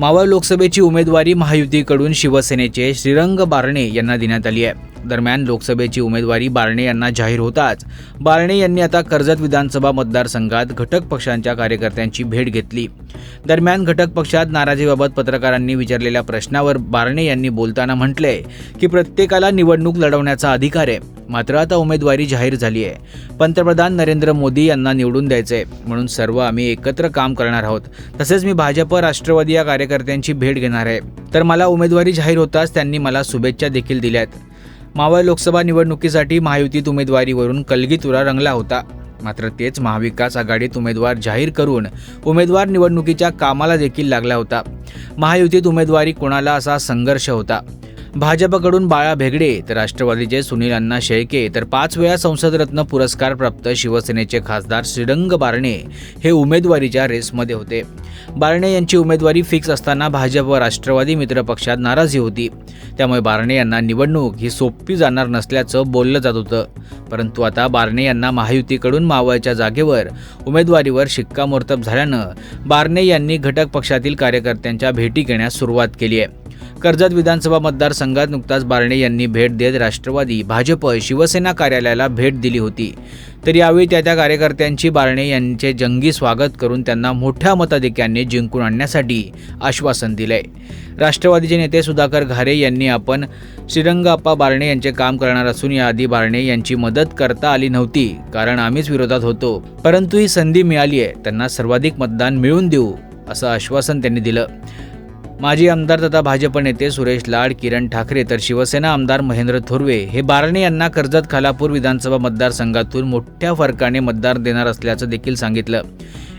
मावळ लोकसभेची उमेदवारी महायुतीकडून शिवसेनेचे श्रीरंग बारणे यांना देण्यात आली आहे. दरम्यान लोकसभेची उमेदवारी बारणे यांना जाहीर होताच. बारणे यांनी आता कर्जत विधानसभा मतदारसंघात घटक पक्षांच्या कार्यकर्त्यांची भेट घेतली. दरम्यान घटक पक्षात नाराजीबाबत पत्रकारांनी विचारलेल्या प्रश्नावर बारणे यांनी बोलताना म्हटले की प्रत्येकाला निवडणूक लढवण्याचा अधिकार आहे. मात्र आता उमेदवारी जाहीर झाली आहे. पंतप्रधान नरेंद्र मोदी यांना निवडून द्यायचे म्हणून सर्व आम्ही एकत्र काम करणार आहोत. तसेच मी भाजप राष्ट्रवादी या कार्यकर्त्यांची भेट घेणार आहे. तर मला उमेदवारी जाहीर होताच त्यांनी मला शुभेच्छा देखील दिल्यात मावळ लोकसभा निवडणुकीसाठी महायुतीत उमेदवारीवरून कलगीतुरा रंगला होता. मात्र तेच महाविकास आघाडीत उमेदवार जाहीर करून उमेदवार निवडणुकीच्या कामाला देखील लागला होता. महायुतीत उमेदवारी कोणाला असा संघर्ष होता? भाजपकडून बाळा भेगडे तर राष्ट्रवादीचे सुनील अण्णा शेळके तर पाच वेळा संसदरत्न पुरस्कार प्राप्त शिवसेनेचे खासदार श्रीरंग बारणे हे उमेदवारीच्या रेसमध्ये होते. बारणे यांची उमेदवारी फिक्स असताना भाजप व राष्ट्रवादी मित्र पक्षात नाराजी होती. त्यामुळे बारणे यांना निवडणूक ही सोपी जाणार नसल्याचं बोललं जात होतं. परंतु आता बारणे यांना महायुतीकडून मावळच्या जागेवर उमेदवारीवर शिक्कामोर्तब झाल्यानं बारणे यांनी घटक पक्षातील कार्यकर्त्यांच्या भेटी घेण्यास सुरुवात केली आहे. कर्जत विधानसभा मतदारसंघात नुकताच बारणे यांनी भेट देत राष्ट्रवादी भाजप शिवसेना कार्यालयाला भेट दिली होती. तर यावेळी त्या त्या कार्यकर्त्यांची बारणे यांचे जंगी स्वागत करून त्यांना मोठ्या मताधिक्याने जिंकून आणण्यासाठी आश्वासन दिलंय. राष्ट्रवादीचे नेते सुधाकर घारे यांनी आपण श्रीरंगाप्पा बारणे यांचे काम करणार असून याआधी बारणे यांची मदत करता आली नव्हती कारण आम्हीच विरोधात होतो. परंतु ही संधी मिळाली आहे त्यांना सर्वाधिक मतदान मिळवून देऊ असं आश्वासन त्यांनी दिलं. माजी आमदार तथा भाजप नेते सुरेश लाड किरण ठाकरे तर शिवसेना आमदार महेंद्र थोरवे हे बारणे यांना कर्जत खालापूर विधानसभा मतदारसंघातून मोठ्या फरकाने मतदार देणार असल्याचं देखील सांगितलं.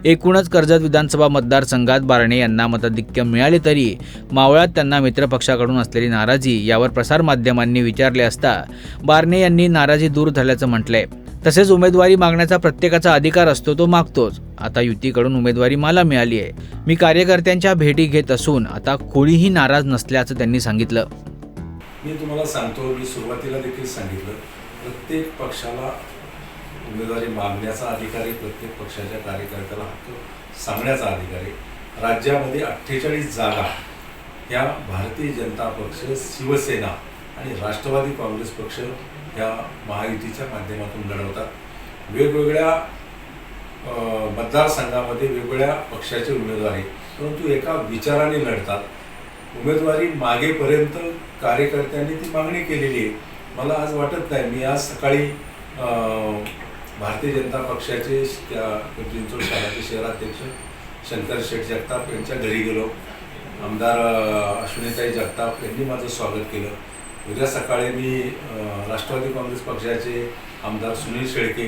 एकूणच कर्जत विधानसभा मतदारसंघात बारणे यांना मताधिक्य मिळाले तरी मावळात त्यांना मित्रपक्षाकडून असलेली नाराजी यावर प्रसारमाध्यमांनी विचारले असता बारणे यांनी नाराजी दूर झाल्याचं म्हटलंय. तसेच उमेदवारी मागण्याचा प्रत्येकाचा अधिकार असतो तो मागतोच. आता युतीकडून उमेदवारी मला मिळाली आहे. मी कार्यकर्त्यांच्या भेटी घेत असून आता कोणीही नाराज नसल्याचं त्यांनी सांगितलं. मी तुम्हाला सांगतो मी सुरुवातीला देखील सांगितलं प्रत्येक पक्षाला उमेदवारी मागण्याचा अधिकार आहे प्रत्येक पक्षाच्या कार्यकर्त्याला हक्क सांगण्याचा अधिकार आहे. राज्यामध्ये अठ्ठेचाळीस जागा ह्या भारतीय जनता पक्ष शिवसेना आणि राष्ट्रवादी काँग्रेस पक्ष ह्या महायुतीच्या माध्यमातून लढवतात. वेगवेगळ्या मतदारसंघामध्ये वेगवेगळ्या पक्षाचे उमेदवार आहेत. परंतु एका विचाराने लढतात. उमेदवारी मागेपर्यंत कार्यकर्त्यांनी ती मागणी केलेली आहे. मला आज वाटत नाही. मी आज सकाळी भारतीय जनता पक्षाचे त्या चिंचवड शहराचे शहराध्यक्ष शंकर शेठ जगताप यांच्या घरी गेलो. आमदार अश्विनीताई जगताप यांनी माझं स्वागत केलं. उद्या सकाळी मी राष्ट्रवादी काँग्रेस पक्षाचे आमदार सुनील शेळके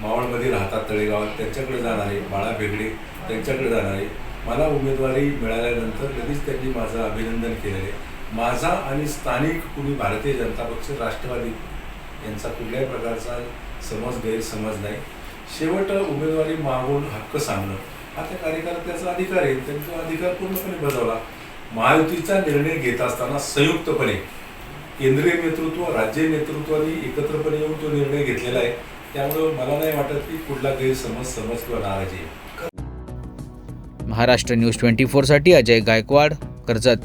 मावळमध्ये राहतात तळेगावात. त्यांच्याकडे जाणार आहे बाळा भेगडे त्यांच्याकडे जाणार. आहे मला उमेदवारी मिळाल्यानंतर लगेच त्यांनी माझं अभिनंदन केलेलं आहे. माझा आणि स्थानिक कुणी भारतीय जनता पक्ष राष्ट्रवादी यांचा कुठल्याही प्रकारचा समज गैरसमज नाही. शेवट उमेदवारी मागून हक्क सांगणं. हा त्या कार्यकर्त्याचा अधिकार आहे. त्यांचा अधिकार पूर्णपणे बजावला. महायुतीचा निर्णय घेत असताना संयुक्तपणे केंद्रीय नेतृत्व राज्य नेतृत्वाने एकत्रपणे येऊन तो निर्णय घेतलेला आहे. त्यामुळं मला नाही वाटत की कुठला गैरसमज समज किंवा नाराजी आहे. महाराष्ट्र न्यूज ट्वेंटी फोरसाठी अजय गायकवाड कर्जत.